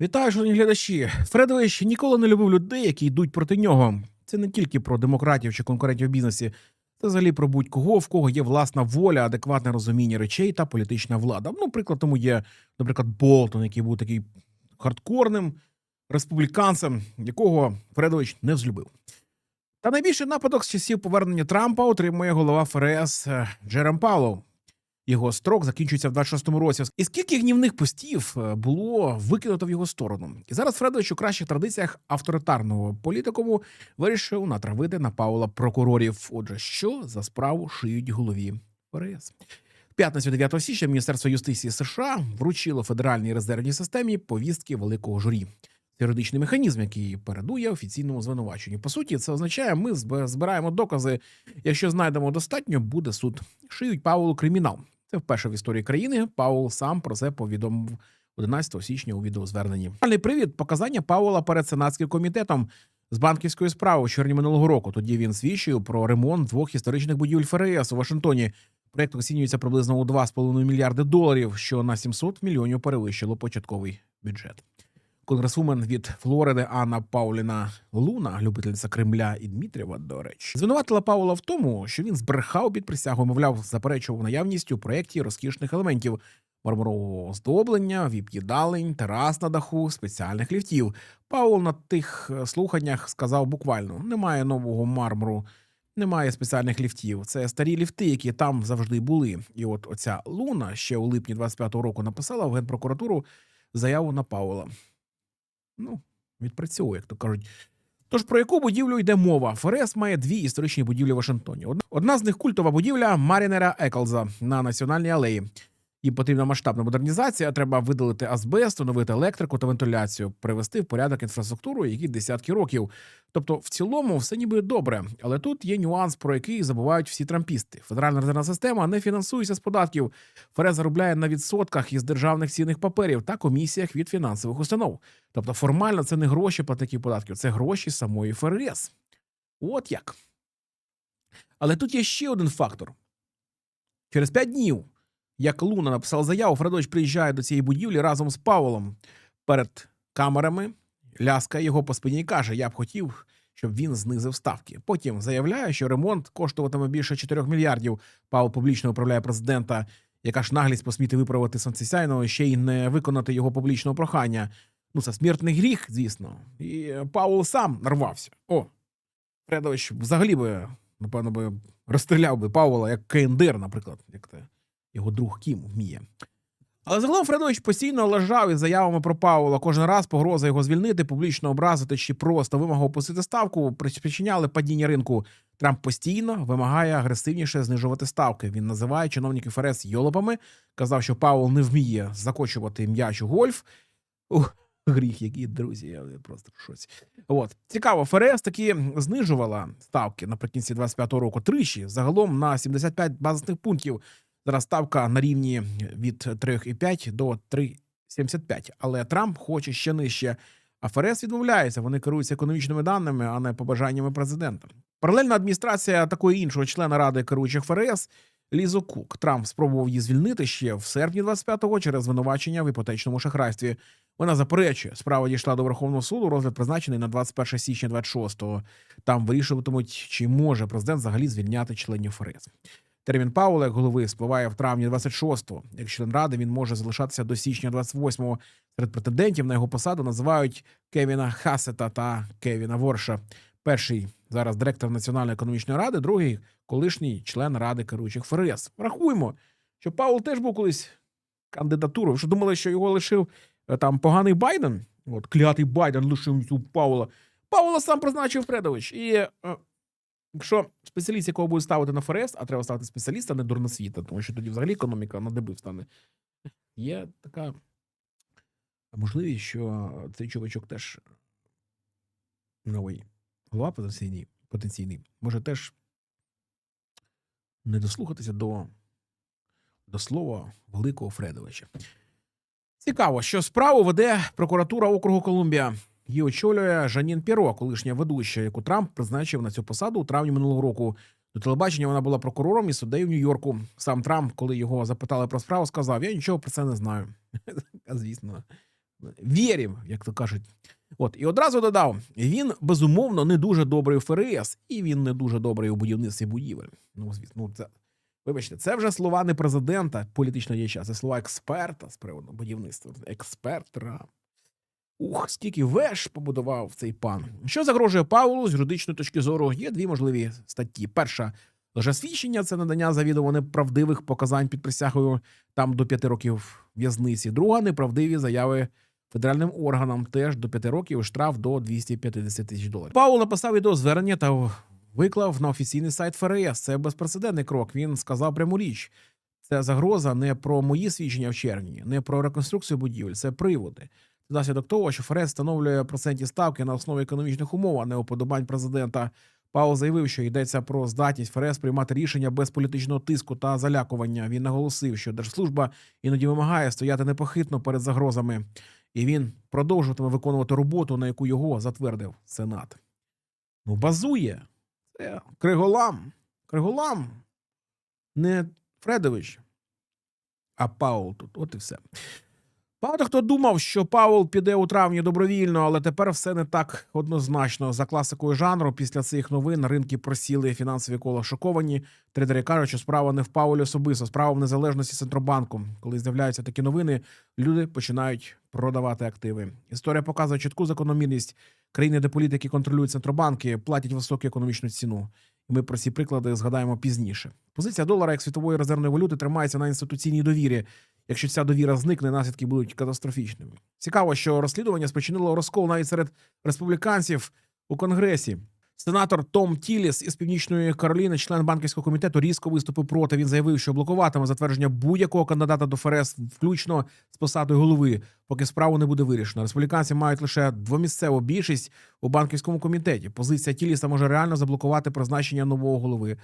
Вітаю, шановні глядачі. Фредович ніколи не любив людей, які йдуть проти нього. Це не тільки про демократів чи конкурентів в бізнесі, це взагалі про будь-кого, в кого є власна воля, адекватне розуміння речей та політична влада. Ну, приклад тому є, наприклад, Болтон, який був такий хардкорним республіканцем, якого Фредович не взлюбив. Та найбільший нападок з часів повернення Трампа отримує голова ФРС е, Джерем Пауло. Його строк закінчується в 26-му році. І скільки гнівних постів е, було викинуто в його сторону? І зараз Фредович у кращих традиціях авторитарного політикуму вирішив натравити на Паула прокурорів. Отже, що за справу шиють голові ФРС? П'ятницю 9 січня Міністерство юстиції США вручило Федеральній резервній системі повістки великого журі. Юридичний механізм, який передує офіційному звинуваченню. По суті, це означає, ми збираємо докази. Якщо знайдемо достатньо, буде суд. Шиють Паулу кримінал. Це вперше в історії країни. Паул сам про це повідомив 11 січня у відеозверненні. Але привід показання Паула перед сенатським комітетом з банківської справи у червні минулого року. Тоді він свідчив про ремонт двох історичних будівель ФРС у Вашингтоні. Проєкт оцінюється приблизно у 2,5 мільярди доларів, що на 700 мільйонів перевищило початковий бюджет. Конгресвумен від Флориди Анна Пауліна Луна, любительниця Кремля і Дмитрєва, до речі, звинуватила Паула в тому, що він збрехав під присягу, мовляв, заперечував наявність у проєкті розкішних елементів мармурового оздоблення, віп-їдалень, терас на даху, спеціальних ліфтів. Паул на тих е, слуханнях сказав буквально: немає нового мармуру. Немає спеціальних ліфтів. Це старі ліфти, які там завжди були. І от оця Луна ще у липні 25-го року написала в генпрокуратуру заяву на Паула ну, відпрацьовує, як то кажуть. Тож про яку будівлю йде мова? ФРС має дві історичні будівлі в Вашингтоні. Одна- з них культова будівля Марінера Еклза на національній алеї. Їм потрібна масштабна модернізація. Треба видалити азбест, оновити електрику та вентиляцію, привести в порядок інфраструктуру, які десятки років. Тобто, в цілому, все ніби добре. Але тут є нюанс, про який забувають всі трампісти. Федеральна резервна система не фінансується з податків. ФРС заробляє на відсотках із державних цінних паперів та комісіях від фінансових установ. Тобто, формально це не гроші платників податків, це гроші самої ФРС. От як. Але тут є ще один фактор. Через п'ять днів, як Луна написала заяву, Фредович приїжджає до цієї будівлі разом з Павлом перед камерами, ляскає його по спині і каже: Я б хотів, щоб він знизив ставки. Потім заявляє, що ремонт коштуватиме більше 4 мільярдів. Павел публічно управляє президента. Яка ж наглість посміти виправити сонцесяйного, ще й не виконати його публічного прохання. Ну, це смертний гріх, звісно. І Паул сам нарвався. О, Фредович взагалі би, напевно, би розстріляв би Паула як КНДР, наприклад, як те його друг Кім вміє. Але загалом Фредович постійно лежав із заявами про Паула. Кожен раз погроза його звільнити, публічно образити чи просто вимога опустити ставку причиняли падіння ринку. Трамп постійно вимагає агресивніше знижувати ставки. Він називає чиновників ФРС йолопами, казав, що Паул не вміє закочувати м'яч у гольф. Ух, гріх, який друзі, я просто шоці. От цікаво, ФРС таки знижувала ставки наприкінці 25-го року тричі, загалом на 75 базисних пунктів. Зараз ставка на рівні від 3,5 до 3,75. Але Трамп хоче ще нижче. А ФРС відмовляється. Вони керуються економічними даними, а не побажаннями президента. Паралельна адміністрація такого іншого члена ради керуючих ФРС Лізо Кук. Трамп спробував її звільнити ще в серпні 25-го через звинувачення в іпотечному шахрайстві. Вона заперечує, справа дійшла до Верховного суду. Розгляд призначений на 21 січня 26-го. Там вирішуватимуть, чи може президент взагалі звільняти членів ФРС. Термін Паула голови спливає в травні 26-го. Як член ради він може залишатися до січня 28-го. Серед претендентів на його посаду називають Кевіна Хасета та Кевіна Ворша. Перший зараз директор Національної економічної ради, другий колишній член ради керуючих ФРС. Рахуємо, що Паул теж був колись кандидатурою. Ви що думали, що його лишив е, там поганий Байден? От клятий Байден лишив цю Паула. Паула сам призначив Фредович. І е, якщо спеціаліст, якого буде ставити на ФРС, а треба ставити спеціаліста, не дурносвіта, тому що тоді взагалі економіка на деби встане. Є така можливість, що цей чувачок теж новий голова потенційний, потенційний може теж не дослухатися до, до слова великого Фредовича. Цікаво, що справу веде прокуратура округу Колумбія. Її очолює Жанін Піро, колишня ведуча, яку Трамп призначив на цю посаду у травні минулого року. До телебачення вона була прокурором і суддею в Нью-Йорку. Сам Трамп, коли його запитали про справу, сказав: Я нічого про це не знаю. Звісно, вірів, як то кажуть. От і одразу додав: він безумовно не дуже добрий у ФРС, і він не дуже добрий у будівництві будівель. Ну, звісно, ну це вибачте, це вже слова не президента, політичного діяча, це слова експерта з приводу будівництва. Експертра. Ух, скільки веж побудував цей пан. Що загрожує Паулу з юридичної точки зору? Є дві можливі статті. Перша лжесвідчення це надання завідомо неправдивих показань під присягою там до п'яти років в'язниці. Друга неправдиві заяви федеральним органам теж до п'яти років штраф до 250 тисяч доларів. Паул написав відеозвернення та виклав на офіційний сайт ФРС. Це безпрецедентний крок. Він сказав пряму річ. Це загроза не про мої свідчення в червні, не про реконструкцію будівель, це приводи. Наслідок того, що ФРС встановлює процентні ставки на основі економічних умов, а не уподобань президента. Паул заявив, що йдеться про здатність ФРС приймати рішення без політичного тиску та залякування. Він наголосив, що держслужба іноді вимагає стояти непохитно перед загрозами, і він продовжуватиме виконувати роботу, на яку його затвердив Сенат. Ну, базує це Криголам. Криголам не Фредович, а Паул тут. От і все. Багато хто думав, що Паул піде у травні добровільно, але тепер все не так однозначно. За класикою жанру, після цих новин ринки просіли фінансові кола шоковані. Трейдери кажуть, що справа не в Паулі особисто, справа в незалежності центробанку. Коли з'являються такі новини, люди починають продавати активи. Історія показує чітку закономірність. Країни, де політики контролюють центробанки, платять високу економічну ціну. Ми про ці приклади згадаємо пізніше. Позиція долара як світової резервної валюти тримається на інституційній довірі. Якщо ця довіра зникне, наслідки будуть катастрофічними. Цікаво, що розслідування спричинило розкол навіть серед республіканців у конгресі. Сенатор Том Тіліс із північної Кароліни, член банківського комітету, різко виступив проти. Він заявив, що блокуватиме затвердження будь-якого кандидата до ФРС, включно з посадою голови, поки справу не буде вирішено. Республіканці мають лише двомісцеву більшість у банківському комітеті. Позиція Тіліса може реально заблокувати призначення нового голови.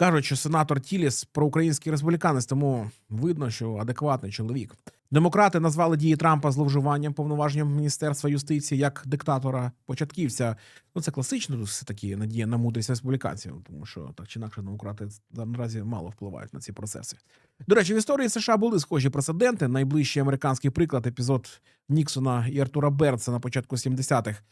Кажуть, що сенатор Тіліс проукраїнський республіканець, тому видно, що адекватний чоловік. Демократи назвали дії Трампа зловживанням повноваженням Міністерства юстиції як диктатора початківця. Ну це класично, все таки надія на мудрість республіканців, тому що так чи інакше демократи наразі мало впливають на ці процеси. До речі, в історії США були схожі прецеденти. Найближчий американський приклад епізод Ніксона і Артура Берца на початку 70-х.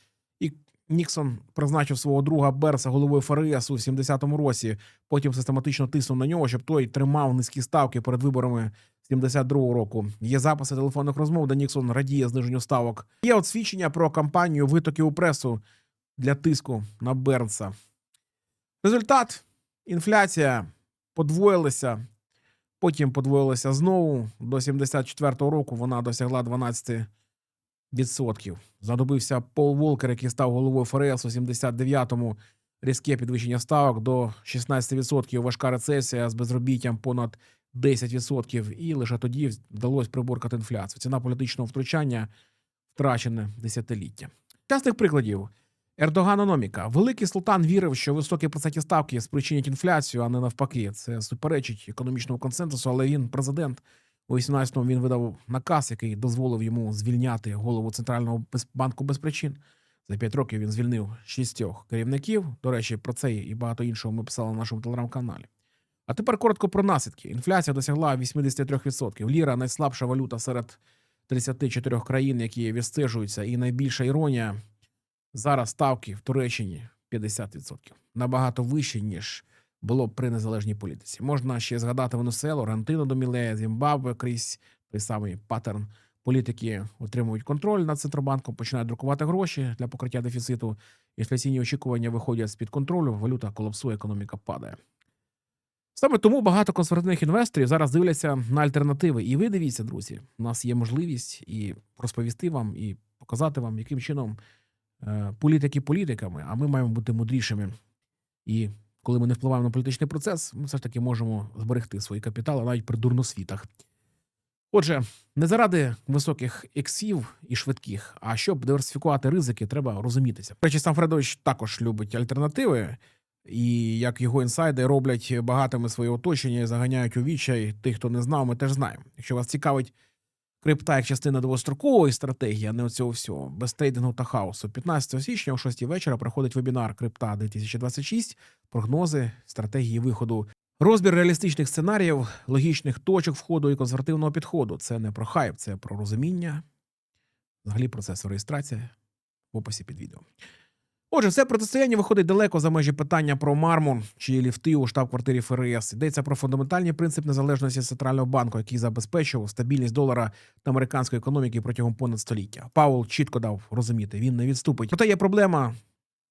І Ніксон призначив свого друга Берса головою ФРС у 70-му році. Потім систематично тиснув на нього, щоб той тримав низькі ставки перед виборами 72-го року. Є записи телефонних розмов, де Ніксон радіє зниженню ставок. Є от свідчення про кампанію витоків у пресу для тиску на Бернса. Результат: інфляція подвоїлася, потім подвоїлася знову. До 74-го року вона досягла 12 відсотків. Знадобився Пол Волкер, який став головою ФРС у 79-му. Різке підвищення ставок до 16%, важка рецесія з безробіттям понад 10%. І лише тоді вдалося приборкати інфляцію. Ціна політичного втручання втрачене десятиліття. Частих прикладів. Ердоганономіка. Великий султан вірив, що високі процентні ставки спричинять інфляцію, а не навпаки. Це суперечить економічному консенсусу, але він президент. У 18-му він видав наказ, який дозволив йому звільняти голову центрального банку без причин. За п'ять років він звільнив шістьох керівників. До речі, про це і багато іншого ми писали на нашому телеграм-каналі. А тепер коротко про наслідки. Інфляція досягла 83%. Ліра найслабша валюта серед 34 країн, які відстежуються, і найбільша іронія зараз ставки в Туреччині 50%. Набагато вище, ніж було при незалежній політиці. Можна ще згадати Венесуелу, Рантину до Мілея, Зімбабве крізь той самий паттерн. Політики отримують контроль над центробанком, починають друкувати гроші для покриття дефіциту. Інфляційні очікування виходять з під контролю. Валюта колапсує, економіка падає. Саме тому багато консервативних інвесторів зараз дивляться на альтернативи. І ви дивіться, друзі, у нас є можливість і розповісти вам, і показати вам, яким чином е, політики політиками, а ми маємо бути мудрішими. І коли ми не впливаємо на політичний процес, ми все ж таки можемо зберегти свої капітали навіть при дурносвітах. Отже, не заради високих ексів і швидких, а щоб диверсифікувати ризики, треба розумітися. Речі, сам Фредович також любить альтернативи, і як його інсайди роблять багатими своє оточення і заганяють у відчай тих, хто не знав, ми теж знаємо. Якщо вас цікавить крипта як частина довгострокової стратегії, а не оцього всього, без трейдингу та хаосу. 15 січня о 6 вечора проходить вебінар Крипта 2026, прогнози, стратегії виходу. Розбір реалістичних сценаріїв, логічних точок входу і консервативного підходу. Це не про хайп, це про розуміння Взагалі процесу реєстрації в описі під відео. Отже, це протистояння виходить далеко за межі питання про марму чи ліфти у штаб-квартирі ФРС. Йдеться про фундаментальний принцип незалежності центрального банку, який забезпечував стабільність долара та американської економіки протягом понад століття. Паул чітко дав розуміти, він не відступить. Проте є проблема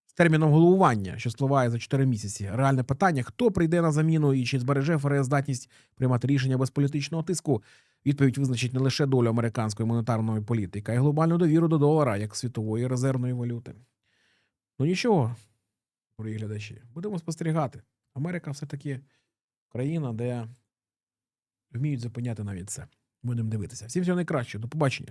з терміном головування, що спливає за 4 місяці. Реальне питання: хто прийде на заміну і чи збереже ФРС здатність приймати рішення без політичного тиску. Відповідь визначить не лише долю американської монетарної політики, а й глобальну довіру до долара як світової резервної валюти. Ну нічого, дорогі глядачі, будемо спостерігати. Америка все-таки країна, де вміють зупиняти навіть це. Будемо дивитися. Всім всього найкращого. До побачення.